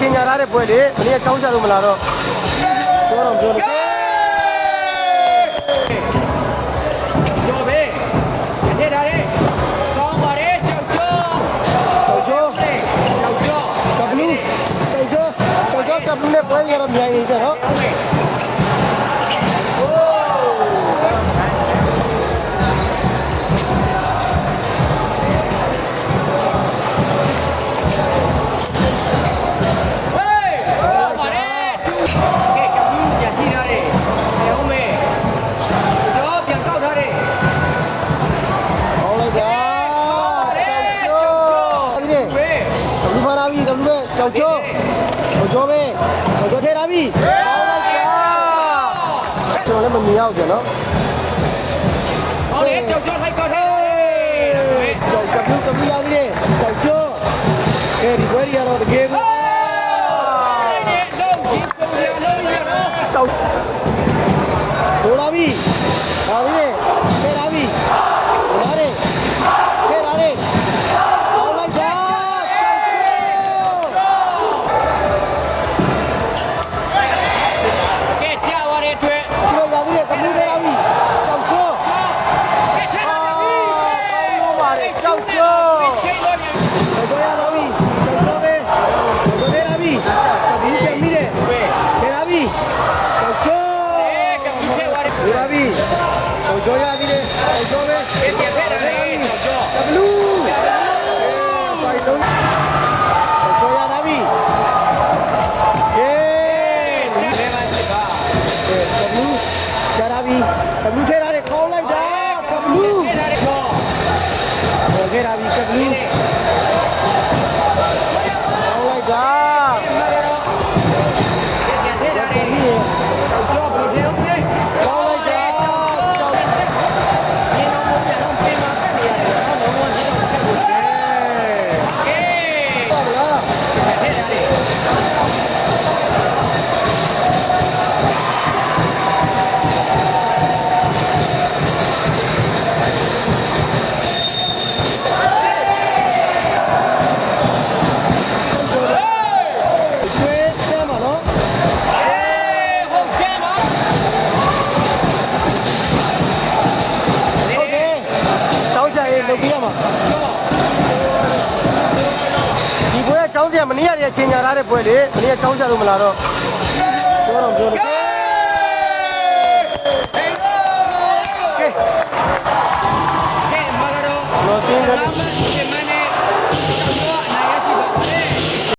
ချိန်ညာထားတဲ့ပွဲလေမနေ့ကတောင်းကြလို့မလာတော့ပြောတော့ပြောလို့ကျော်ပဲထည့်ထားတယ်ကောင်းပါတယ်ကြောက်ကျော်ကျော်ကျော်ကြောက်ကျော်ကဘလူးကျော်ကျော်ကျော်ကျော်ကဘလူးနဲ့ပွဲရတော့မြိုင်နေကြနော်ဟုတ် ကဘလူးပဲကျော်ကျော်ကျော်ကျော်ပဲကျော်ကျော်ထဲထားပြီဟောလိုက်တာကျွန်တော်လည်းမမြင်အောင်ပြန်နော်ဟောလေကြောက်ကျော်လိုက်ကောက်ထားတယ်ကျော်ကဘလူးကဘလူးရပြီကျော်ကျော်အဲဒီပွဲရတော့တကယ်ကိုလိုက် ခေါ်ခဲ့တာပြီကဘ လုပ်ပြရမှာဒီပွဲကတောင်းချမနေ့ကတည်းကချိန်ညာထားတဲ့ပွဲလေမနေ့ကတောင်းချလို့မလာတော့ပြောတော့ပြောလို့